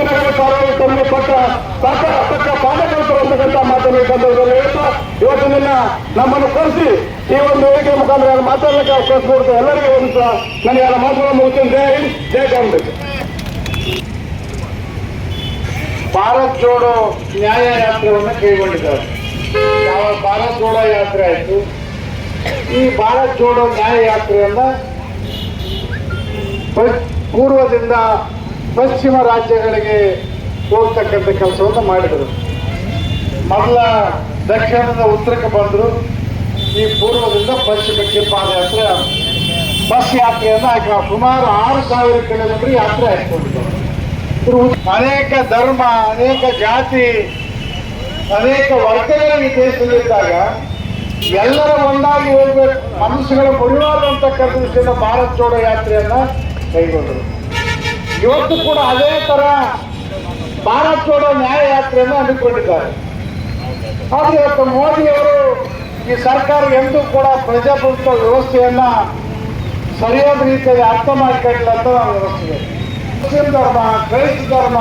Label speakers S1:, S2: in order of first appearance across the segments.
S1: ದಿನಗಳ ಕಾಲ ತಮಗೆ ಪಟ್ಟ ತಕ್ಕ ತಕ್ಕ ಪಾಠಗಳು ಅಂತಕ್ಕಂಥ ಮಾತನ್ನು ಸಂದರ್ಭದಲ್ಲಿ ಹೇಳ್ತಾ ಇವತ್ತಿನ ನಮ್ಮನ್ನು ಕರೆಸಿ, ಈ ಒಂದು ವೇದಿಕೆ ಮುಖಾಂತರ ಮಾತಾಡಲಿಕ್ಕೆ ಅವಕಾಶ ಕೊಡ್ತಾ ಎಲ್ಲರಿಗೂ ಒಂದು ನನಗೆ ಎಲ್ಲ ಮಾತುಗಳನ್ನು ಮುಗಿಸ್ತೇನೆ. ಜೈ ಹಿಂದ್, ಜೈ ಕಾಂಗ್ರೆಸ್.
S2: ಭಾರತ್ ಜೋಡೋ ನ್ಯಾಯ ಯಾತ್ರೆಯನ್ನು ಕೈಗೊಂಡಿದ್ದಾರೆ. ಯಾವ ಭಾರತ್ ಜೋಡೋ ಯಾತ್ರೆ ಆಯಿತು? ಈ ಭಾರತ್ ಜೋಡೋ ನ್ಯಾಯ ಯಾತ್ರೆಯನ್ನ ಪೂರ್ವದಿಂದ ಪಶ್ಚಿಮ ರಾಜ್ಯಗಳಿಗೆ ಹೋಗ್ತಕ್ಕಂಥ ಕೆಲಸವನ್ನು ಮಾಡಿದರು. ಮೊದಲ ದಕ್ಷಿಣದಿಂದ ಉತ್ತರಕ್ಕೆ ಬಂದರು. ಈ ಪೂರ್ವದಿಂದ ಪಶ್ಚಿಮಕ್ಕೆ ಪಾದಯಾತ್ರೆ ಬಸ್ ಯಾತ್ರೆಯನ್ನು ಹಾಕಿ ಸುಮಾರು ಆರು ಸಾವಿರ ಕಿಲೋಮೀಟರ್ ಯಾತ್ರೆ ಹಾಕಿಕೊಂಡಿದ್ದಾರೆ ಅನೇಕ ಧರ್ಮ, ಅನೇಕ ಜಾತಿ, ಅನೇಕ ವರ್ಗಗಳ ಈ ದೇಶದಲ್ಲಿದ್ದಾಗ ಎಲ್ಲರ ಒಂದಾಗಿ ಹೋಗ್ಬೇಕು. ಮನಸ್ಸುಗಳ ಮುರಿವಾದ ಅಂತಕ್ಕಂಥ ದೃಷ್ಟಿಯಿಂದ ಭಾರತ್ ಜೋಡೋ ಯಾತ್ರೆಯನ್ನ ಕೈಗೊಂಡರು. ಇವತ್ತು ಕೂಡ ಅದೇ ತರ ಭಾರತ ಜೋಡೋ ನ್ಯಾಯ ಯಾತ್ರೆಯನ್ನು ಹಮ್ಮಿಕೊಂಡಿದ್ದಾರೆ. ಆದ್ರೆ ಇವತ್ತು ಮೋದಿಯವರು ಈ ಸರ್ಕಾರ ಎಂದೂ ಕೂಡ ಪ್ರಜಾಪ್ರಭುತ್ವ ವ್ಯವಸ್ಥೆಯನ್ನ ಸರಿಯಾದ ರೀತಿಯಲ್ಲಿ ಅರ್ಥ ಮಾಡಿಕೊಂಡಿಲ್ಲ ಅಂತ ನಾನು ವ್ಯವಸ್ಥೆ ಮುಸ್ಲಿಂ ಧರ್ಮ, ಕ್ರೈಸ್ತ ಧರ್ಮ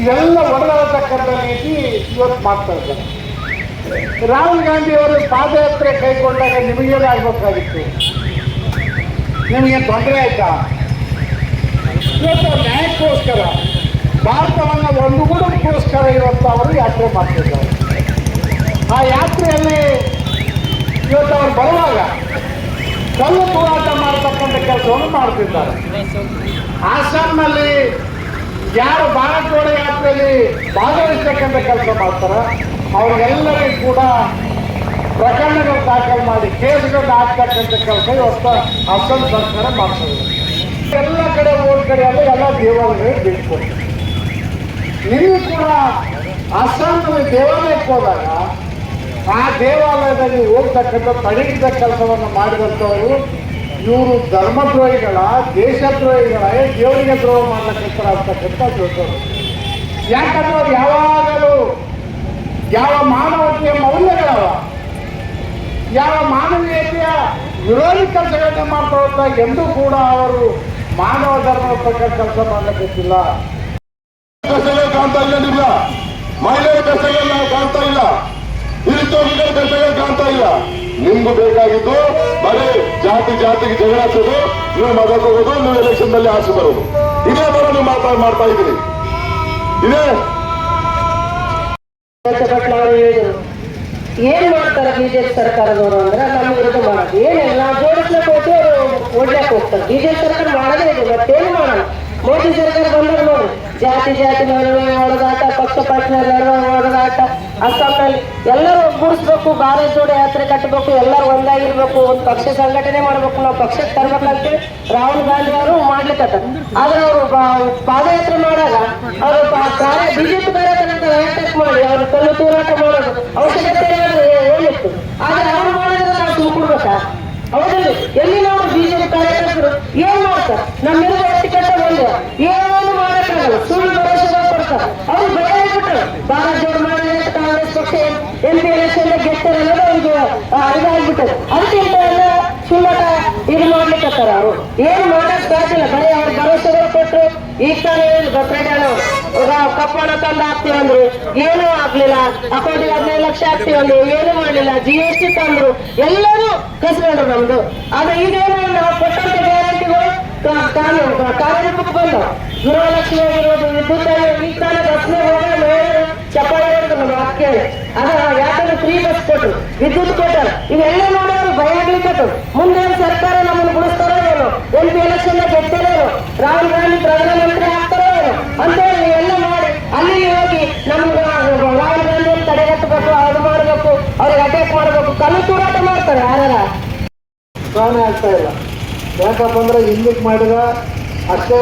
S2: ಇವೆಲ್ಲ ಒಡೆದಾಡತಕ್ಕಂಥ ರೀತಿ ಇವತ್ತು ಮಾಡ್ತಾ ಇದ್ದಾರೆ. ರಾಹುಲ್ ಗಾಂಧಿ ಅವರು ಪಾದಯಾತ್ರೆ ಕೈಗೊಂಡಾಗ ನಿಮಗೇನಾಗಬೇಕಾಗಿತ್ತು? ನಿಮಗೆ ತೊಂದರೆ ಆಯ್ತಾ? ಇವತ್ತು ನ್ಯಾಯಕ್ಕೋಸ್ಕರ, ಭಾರತವನ್ನು ಒಂದುಗೂಡಕ್ಕೋಸ್ಕರ ಇರುವಂಥ ಅವರು ಯಾತ್ರೆ ಮಾಡ್ತಿದ್ದಾರೆ. ಆ ಯಾತ್ರೆಯಲ್ಲಿ ಇವತ್ತು ಅವರು ಬರುವಾಗ ಕಲ್ಲು ಹೋರಾಟ ಮಾಡತಕ್ಕಂಥ ಕೆಲಸವನ್ನು ಮಾಡ್ತಿದ್ದಾರೆ. ಆಸಾಂನಲ್ಲಿ ಯಾರು ಭಾರತ್ ಜೋಡೋ ಯಾತ್ರೆಯಲ್ಲಿ ಭಾಗವಹಿಸ್ತಕ್ಕಂಥ ಕೆಲಸ ಮಾಡ್ತಾರ, ಅವ್ರಿಗೆಲ್ಲರಿಗೂ ಕೂಡ ಪ್ರಕರಣಗಳು ದಾಖಲು ಮಾಡಿ, ಕೇಸ್ಗಳು ಹಾಕ್ತಕ್ಕಂಥ ಕೆಲಸ ಇವತ್ತು ಅಸ್ಸಾಂ ಸರ್ಕಾರ ಮಾಡ್ತದೆ. ಎಲ್ಲ ಕಡೆ ಹೋದ ಕಡೆ ಎಲ್ಲ ಎಲ್ಲ ದೇವಾಲಯಗಳಿಗೆ ಬಿಟ್ಕೊಡ್ತೀವಿ ನೀವು ಕೂಡ ಅಸ್ಸಾಂನಲ್ಲಿ ದೇವಾಲಯಕ್ಕೆ ಹೋದಾಗ ಆ ದೇವಾಲಯದಲ್ಲಿ ಹೋಗ್ತಕ್ಕಂಥ ತಡೆಗಿದ್ದ ಕೆಲಸವನ್ನು ಮಾಡಿದಂಥವರು ಇವರು ಧರ್ಮದ್ರೋಹಿಗಳ, ದೇಶದ್ರೋಹಿಗಳ, ದೇವರಿಗೆ ದ್ರೋಹ ಮಾಡತಕ್ಕಂಥ ಅಂತಕ್ಕಂಥ ದೊಡ್ಡವರು. ಯಾಕಂದ್ರೆ ಅವ್ರು ಯಾವಾಗಲೂ ಯಾವ ಮಾನವತೆಯ ಮೌಲ್ಯಗಳವ, ಯಾವ ಮಾನವೀಯತೆಯ ವಿರೋಧಿ ಕೆಲಸಗಳನ್ನ ಮಾಡ್ತಾ ಎಂದೂ ಕೂಡ ಅವರು ಮಾನವ ಧರ್ಮದ ಪ್ರಕಾರ ಕೆಲಸ ಮಾಡಲಿಕ್ಕಿಲ್ಲ
S1: ಕಾಣ್ತಾ ಇಲ್ಲ ನಿಮ್ಗ ಮಹಿಳೆಯರ ಕಷ್ಟಗಳು ನಾವು ಕಾಣ್ತಾ ಇಲ್ಲ. ನಿರುದ್ಯೋಗಿಗಳ ಕಷ್ಟಗಳು ಕಾಣ್ತಾ ಇಲ್ಲ. ನಿಮ್ಗೂ ಬೇಕಾಗಿದ್ದು ಬರೀ ಜಾತಿ ಜಾತಿಗೆ ಜಗಳ ಹಾಕೋದು ನೀವು ಮಗ ಹೋಗೋದು ನೀವು ಎಲೆಕ್ಷನ್ನಲ್ಲಿ ಆಸೆ ಬರೋದು. ಇದೇ ಬರೋ ನೀವು ಮಾತಾಡ್ ಮಾಡ್ತಾ ಇದ್ದೀರಿ. ಇದೇ?
S3: ಏನ್ ಮಾಡ್ತಾರೆ ಬಿಜೆಪಿ ಸರ್ಕಾರದವರು ಅಂದ್ರೆ ನಮ್ಮ ಮಾಡಿ ಏನಿಲ್ಲ ನಾವು ಜೋಡಿಸ್ಲಿಕ್ಕೆ ಹೋಗಿ ಅವರು ಓಡ್ಲಕ್ಕೆ ಹೋಗ್ತಾರೆ ಬಿಜೆಪಿ ಸರ್ಕಾರ ಮಾಡೋದೇ ಇದೆ ಮತ್ತೇನು ಮಾಡೋಣ? ಮೋದಿ ಸರ್ಕಾರ ಬಂದ್ರೆ ನೋಡಿ, ಜಾತಿ ಜಾತಿ ನಡುವೆ ಹೊಡೆದಾಟ ಪಕ್ಷ ನಡುವೆ ಹೊಡೆದಾಟ ಅಸ್ಸಾಂನಲ್ಲಿ ಎಲ್ಲರೂ ಒಗ್ಗೂಡಿಸ್ಬೇಕು ಭಾರತ ಜೋಡಿ ಯಾತ್ರೆ ಕಟ್ಟಬೇಕು, ಎಲ್ಲರೂ ಒಂದಾಗಿರ್ಬೇಕು, ಒಂದು ಪಕ್ಷ ಸಂಘಟನೆ ಮಾಡ್ಬೇಕು, ನಾವು ಪಕ್ಷಕ್ಕೆ ತರ್ಬೇಕಂತೇಳಿ ರಾಹುಲ್ ಗಾಂಧಿ ಅವರು ಮಾಡ್ಲಿಕ್ಕತ್ತ ಆದ್ರೆ ಅವರು ಪಾದಯಾತ್ರೆ ಮಾಡಾಗ ಅವರು ಬಿಜೆಪಿ ಕಾರ್ಯಕರ್ತರ ಅಟ್ಯಾಕ್ ಮಾಡಿ, ಅವ್ರು ಕಲ್ಲು ತೂರಾಟ ಮಾಡೋದು ಅವಶ್ಯಕತೆ ಹೇಳಿತ್ತು. ಆದ್ರೆ ಅವ್ರು ಮಾಡಿದ್ರೆ ನಾವು ಸುಮ್ಕೊಡ್ಬೇಕಾ? ಹೌದಲ್ಲ ಎಲ್ಲಿ ನಾವು ಬಿಜೆಪಿ ಕಾರ್ಯಕರ್ತರು ಏನ್ ಮಾಡ್ತಾರೆ ನಮ್ಮಿರುವ ಟಿಕೆಟ್ ಒಂದು ಏನು ಮಾಡಕ್ಕಾಗಲ್ಲ, ಸುಳ್ಳು ಭರವಸೆ ಕೊಡ್ತಾರೆ ಅವ್ರು ಆಗ್ಬಿಟ್ರು ಭಾರತ್ ಜೋಡ್ ಮಾಡಿ ಕಾಂಗ್ರೆಸ್ ಪಕ್ಷ ಎಂ ಪಿ ಎಲೆಕ್ಷನ್ ಗೆದ್ತಾರೆ ಅನ್ನೋದು ಅವ್ರಿಗೆ ಇದಾಗ್ಬಿಟ್ಟது ಅದಕ್ಕೆ ಎಲ್ಲ ಸುಳ್ಳಾಟ ಇದು ಮಾಡ್ಲಿಕ್ಕತ್ತಾರ ಅವರು. ಏನು ಮಾಡಕ್ ಸಾಧ್ಯಲ್ಲ ಬರೀ ಅವ್ರ ಭರವಸೆಗಳು ಕೊಟ್ರು. ಈಗ ತಾನೇ ಗೊತ್ತಾಗ ಕಪ್ಪಣ ತಂದು ಹಾಕ್ತೀವಂದ್ರು ಏನೂ ಆಗ್ಲಿಲ್ಲ. ಅಕೌಂಟಿಗೆ ಹದಿನೈದು ಲಕ್ಷ ಏನು ಮಾಡ್ಲಿಲ್ಲ. ಜಿ ಎಸ್ ಟಿ ತಂದ್ರು. ಎಲ್ಲರೂ ಕಸ್ಕೊಂಡ್ರು ನಮ್ದು. ಆದ್ರೆ ಈಗೇನು ನಾವು ಕೊಟ್ಟಂತ ಗ್ಯಾರಂಟಿಗಳು ಕಾರ್ಯರೂಪಕ್ಕೆ ಬಂದು ಗೃಹಲಕ್ಷ್ಮಿ ಆಗಿರೋದು ವಿದ್ಯುತ್ ಈಗ ತಾನೇ ಬಸ್ನೇ ಹೋಗಿ ಮಹಿಳೆಯರು ಚಪ್ಪಾಳೆ ಮಾತು ಕೇಳಿ ಅದ ಯಾಕಂದ್ರೆ ಫ್ರೀ ಬಸ್ ಕೊಟ್ರು ವಿದ್ಯುತ್ ಕೊಟ್ಟರು ಇವೆಲ್ಲ ನೋಡೋರು ಭಯ ಆಗ್ಲಿಕ್ಕೆ ಮುಂದೆ ಸರ್ಕಾರ ನಮ್ಮನ್ನು ಬಿಡಿಸ್ತಾರೋ ಏನು ಎಂ ಪಿ ಎಲೆಕ್ಷನ್ ಗೆದ್ದಾರೇನು ರಾಹುಲ್ ಗಾಂಧಿ ಪ್ರಧಾನಮಂತ್ರಿ ಆಗ್ತಾರೋ ಏನು ಅಂತೇಳಿ ಎಲ್ಲ ಮಾಡಿ ಅಲ್ಲಿಗೆ ಹೋಗಿ ನಮ್ಗೆ ರಾಹುಲ್ ಗಾಂಧಿ ತಡೆಗಟ್ಟಬೇಕು ಅದು ಮಾಡಬೇಕು ಅವ್ರಿಗೆ ಅಟ್ಯಾಕ್ ಮಾಡಬೇಕು. ಕಲ್ಲು ತೂರಾಟ ಮಾಡ್ತಾರೆ. ಯಾರ
S2: ಆಗ್ತಾ ಇಲ್ಲ. ಯಾಕಪ್ಪ ಅಂದ್ರೆ ಹಿಂದಕ್ಕೆ ಮಾಡಿದ ಅಷ್ಟೇ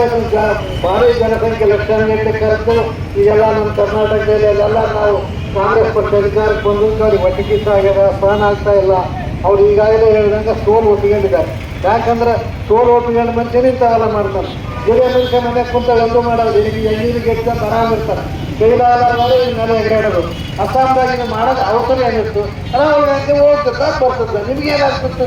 S2: ಭಾರಿ ಜನಸಂಖ್ಯೆ ಲಕ್ಷಾಂಗಟ್ಟಲೆ ಕರೆದು ಈಗೆಲ್ಲ ನಮ್ಮ ಕರ್ನಾಟಕದಲ್ಲಿ ಅಲ್ಲೆಲ್ಲ ನಾವು ಕಾಂಗ್ರೆಸ್ ಪಕ್ಷ ಅಧಿಕಾರಕ್ಕೆ ಬಂದು ಹೊಟ್ಟೆ ಕಿಚ್ಚ ಆಗ್ಯದ ಆಗ್ತಾ ಇಲ್ಲ. ಅವ್ರು ಈಗಾಗಲೇ ಹೇಳಿದಂಗೆ ಸೋಲು ಒಪ್ಪಿಕೊಂಡಿದ್ದಾರೆ. ಯಾಕಂದ್ರೆ ಸೋಲು ಒಪ್ಪಿಕೊಂಡು ಮನುಷ್ಯನೇ ಮಾಡ್ತಾರೆ ಗಿಡ ಮನುಷ್ಯ ಮನೆ ಕುಂತ ಎಲ್ಲೂ ಮಾಡೋದು. ಈಗ ಎಣ್ಣೀರು ಗೆದ್ದ ಬರಾಗಿರ್ತಾರೆ ಇರ್ತಾರೆ ಕೈಲಾದ ನೆಲೆ ಎಗರಾಡೋದು. ಅಸ್ಸಾಂದಾಗ ಇದು ಮಾಡೋದು ಅವಸರ ಏನಿತ್ತು ರಾಹುಲ್ ಗಾಂಧಿ ಹೋಗ್ತದ ಬರ್ತದ. ನಿಮ್ಗೆ ಏನಾಗ್ತಿತ್ತು?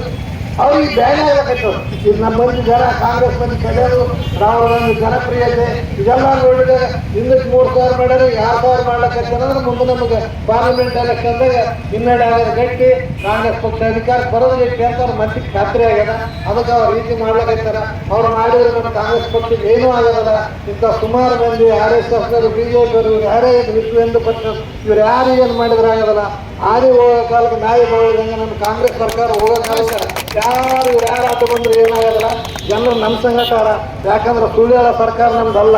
S4: ಅವ್ರಿಗೆ ಬ್ಯಾನ್ ಆಗಬೇಕು ಈಗ ನಮ್ಮ ಮಂದಿ ಜನ, ಕಾಂಗ್ರೆಸ್ ಮಂದಿ ಕಲಿಯೋದು ರಾಹುಲ್ ಗಾಂಧಿ ಜನಪ್ರಿಯತೆ, ಇದೆಲ್ಲ ನೋಡಿದ್ರೆ ಹಿಂದಕ್ಕೆ ಮೂರು ಸಾವಿರ ಮಾಡ್ಯಾರ ಯಾರು ಸಾವಿರ ಮಾಡ್ಲಕ್ಕೆ ಅಂದ್ರೆ ಮುಂದೆ ನಮಗೆ ಪಾರ್ಲಿಮೆಂಟ್ ಎಲೆಕ್ಷನ್ದಾಗ ಹಿನ್ನಡೆ ಆಗೋದು ಗಟ್ಟಿ. ಕಾಂಗ್ರೆಸ್ ಪಕ್ಷ ಅಧಿಕಾರ ಬರೋದು ಗಟ್ಟಿ ಅಂತ ಅವ್ರ ಮಂದಿಗೆ ಖಾತ್ರಿ ಆಗ್ಯದ ಅದಕ್ಕೆ ಅವ್ರ ರೀತಿ ಮಾಡ್ಲಕತ್ತಾರ ಅವ್ರು ಮಾಡಿದ್ರೆ ನಮ್ಮ ಕಾಂಗ್ರೆಸ್ ಪಕ್ಷಕ್ಕೆ ಏನೂ ಆಗಲ್ಲ. ಇಂಥ ಸುಮಾರು ಮಂದಿ R S S B J ಅವರು, ಇವ್ರು ಯಾರೇ ವಿಶ್ವ ಹಿಂದೂ ಪಕ್ಷ, ಇವ್ರು ಯಾರು ಏನು ಮಾಡಿದ್ರೆ ಆಗೋದಲ್ಲ ಆದಿ ಹೋಗೋ ಕಾಲಕ್ಕೆ ನಾಯಿ ಬರೋದಂಗೆ ನಮ್ಮ ಕಾಂಗ್ರೆಸ್ ಸರ್ಕಾರ ಹೋಗೋ ಕಾಲಕ್ಕೆ ಯಾರು ಯಾರು ಬಂದ್ರೆ ಏನಾಗಲ್ಲ? ಜನರು ನಮ್ಮ ಸಂಘಕಾರ ಯಾಕಂದ್ರೆ ಸುಳ್ಳು ಹೇಳೋ ಸರ್ಕಾರ ನಮ್ದಲ್ಲ.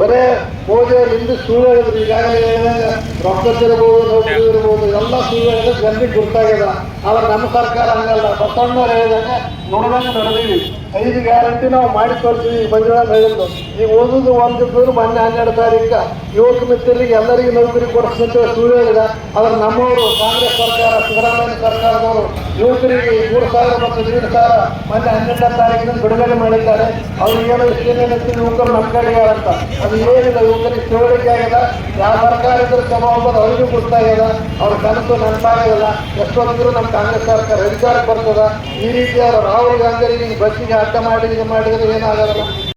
S4: ಬರೇ ಮೋದಿಯವ್ರು ಇಂದು ಸುಳ್ಳು ಹೇಳಿದ್ರು. ಈಗಾಗಲೇ ಹೇಳಿದಾಗ ರೊಕ್ಕ ಇರ್ಬೋದು ನೌಕರಿ ಇರ್ಬೋದು, ಎಲ್ಲ ಸುಳ್ಳು ಹೇಳಿದ್ರೆ. ಜನರಿಗೆ ಗುರ್ತಾಗ್ಯದ. ಆದ್ರೆ ನಮ್ಮ ಸರ್ಕಾರ ಹಂಗಲ್ಲ. ಬಸವಣ್ಣವ್ರು ಹೇಳಿದಾಗ ನೋಡ್ದಂಗೆ ನಡೆದೀವಿ. ಐದು ಗ್ಯಾರಂಟಿ ನಾವು ಮಾಡಿ ಈ ಮಂಜುನಾಥ್ ಹೇಳಿದ್ದು. ಈಗ ಓದುದು ಒಂದು ಇದ್ದವ್ರು ಮೊನ್ನೆ ಹನ್ನೆರಡು ತಾರೀಕು. ಯುವಕ ಮಿತ್ರರಿಗೆ ಎಲ್ಲರಿಗೂ ನೌಕರಿ ಕೊಡಿಸ್ತಂತ ಸುಳ್ಳು ಹೇಳಿದ. ಆದ್ರೆ ನಮ್ಮವರು, ಕಾಂಗ್ರೆಸ್ ಸರ್ಕಾರ, ಸಿದ್ದರಾಮಯ್ಯ ಸರ್ಕಾರದವರು, ಯುವಕರಿಗೆ ಮೂರು ಸಾವಿರ ಮತ್ತು ಐದು ಸಾವಿರ ಮೊನ್ನೆ ಹನ್ನೆರಡನೇ ತಾರೀಕಿನ ಬಿಡುಗಡೆ ಮಾಡಿದ್ದಾರೆ. ಅವ್ರಿಗೆ ಏನೋ ಇಷ್ಟೇನೇನಂತ ಯುವಕರು ನಮ್ಮ ಕಡೆಗೆ ಅಂತ. ಅದು ಏನಿಲ್ಲ ಯುವಕರಿಗೆ ತಿಳುವಳಿಕೆ ಆಗ್ಯದ ಯಾವ ಸರ್ಕಾರ ಇದ್ರೆ ಕ್ರಮ ಹೋಗೋದು ಅವರಿಗೂ ಗೊತ್ತಾಗ್ಯದ ಅವ್ರ ಕನಸು ನೆನಪಾಗಲ್ಲ ಎಷ್ಟೊಂದಿದ್ರು ನಮ್ಮ ಕಾಂಗ್ರೆಸ್ ಸರ್ಕಾರ ಅಧಿಕಾರಕ್ಕೆ ಬರ್ತದ. ಈ ರೀತಿಯಾದ ರಾಹುಲ್ ಗಾಂಧಿ ಬಸ್ಸಿಗೆ ಅಡ್ಡ ಮಾಡಿ ಮಾಡಿದ್ರೆ ಏನಾಗಲ್ಲ.